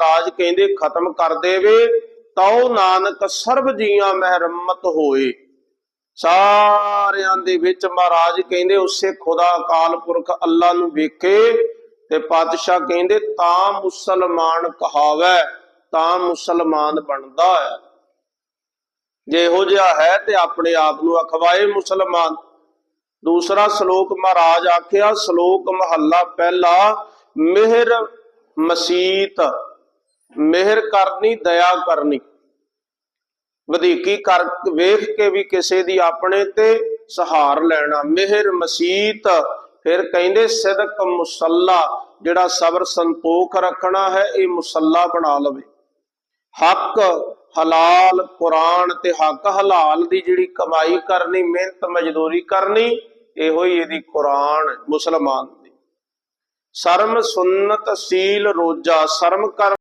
ਰਾਜ ਕਹਿੰਦੇ, ਖਤਮ ਕਰ ਦੇਵੇ, ਤਉ ਨਾਨਕ ਸਰਬ ਜੀਆਂ ਮਹਿਰਮਤ ਹੋਏ। ਸਾਰਿਆਂ ਦੇ ਵਿੱਚ ਮਹਾਰਾਜ ਕਹਿੰਦੇ, ਉਸੇ ਖੁਦਾ ਅਕਾਲ ਪੁਰਖ ਅੱਲਾ ਨੂੰ ਵੇਖੇ ਤੇ ਪਾਤਸ਼ਾਹ ਕਹਿੰਦੇ, ਤਾਂ ਮੁਸਲਮਾਨ ਕਹਾਵੇ, ਤਾਂ ਮੁਸਲਮਾਨ ਬਣਦਾ ਹੈ। ਜੇ ਇਹੋ ਜਿਹਾ ਹੈ ਤੇ ਆਪਣੇ ਆਪ ਨੂੰ ਅਖਵਾਏ ਮੁਸਲਮਾਨ। ਦੂਸਰਾ ਸ਼ਲੋਕ ਮਹਾਰਾਜ ਆਖਿਆ, ਸ਼ਲੋਕ ਮਹੱਲਾ ਪਹਿਲਾ, ਮਿਹਰ ਮਸੀਤ। ਮਿਹਰ ਕਰਨੀ, ਦਇਆ ਕਰਨੀ। ਵਧੀਕੀ ਕਰ ਵੇਖ ਕੇ ਵੀ ਕਿਸੇ ਦੀ ਆਪਣੇ ਤੇ ਸਹਾਰ ਲੈਣਾ। ਮਿਹਰ ਮਸੀਤ, ਫਿਰ ਕਹਿੰਦੇ ਸਿਦਕ ਮੁਸੱਲਾ, ਜਿਹੜਾ ਸਬਰ ਸੰਤੋਖ ਰੱਖਣਾ ਹੈ, ਇਹ ਮੁਸੱਲਾ ਬਣਾ ਲਵੇ। ਹੱਕ, ਹਲਾਲ, ਕੁਰਾਨ ਤੇ ਹੱਕ, ਹਲਾਲ ਦੀ ਜਿਹੜੀ ਕਮਾਈ ਕਰਨੀ, ਮਿਹਨਤ, ਮਜ਼ਦੂਰੀ ਕਰਨੀ, ਇਹੋ ਹੀ ਇਹਦੀ ਕੁਰਾਨ ਮੁਸਲਮਾਨ ਦੀ। ਸ਼ਰਮ ਸੁਨਨਤ ਸੀਲ ਰੋਜਾ, ਸ਼ਰਮ ਕਰ